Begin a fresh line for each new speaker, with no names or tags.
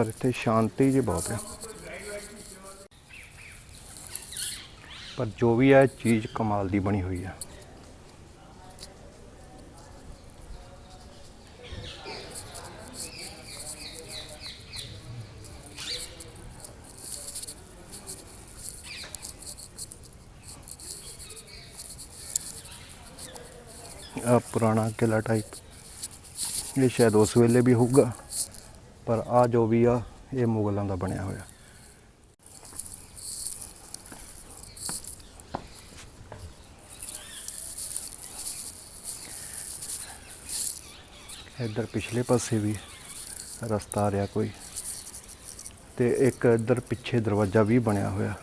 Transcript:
ਪਰ ਇੱਥੇ ਸ਼ਾਂਤੀ ਜੀ ਬਹੁਤ ਹੈ। ਪਰ ਜੋ ਵੀ ਹੈ, ਚੀਜ਼ ਕਮਾਲ ਦੀ ਬਣੀ ਹੋਈ ਹੈ। ਪੁਰਾਣਾ ਕਿਲਾ ਟਾਈਪ ਇਹ ਸ਼ਾਇਦ ਉਸ ਵੇਲੇ ਵੀ ਹੋਊਗਾ। ਪਰ ਆ ਜੋ ਵੀ ਆ, ਇਹ ਮੁਗਲਾਂ ਦਾ ਬਣਿਆ ਹੋਇਆ। ਇੱਧਰ ਪਿਛਲੇ ਪਾਸੇ ਵੀ ਰਸਤਾ ਆ ਰਿਹਾ ਕੋਈ, ਤੇ ਇੱਕ ਇੱਧਰ ਪਿੱਛੇ ਦਰਵਾਜ਼ਾ ਵੀ ਬਣਿਆ ਹੋਇਆ।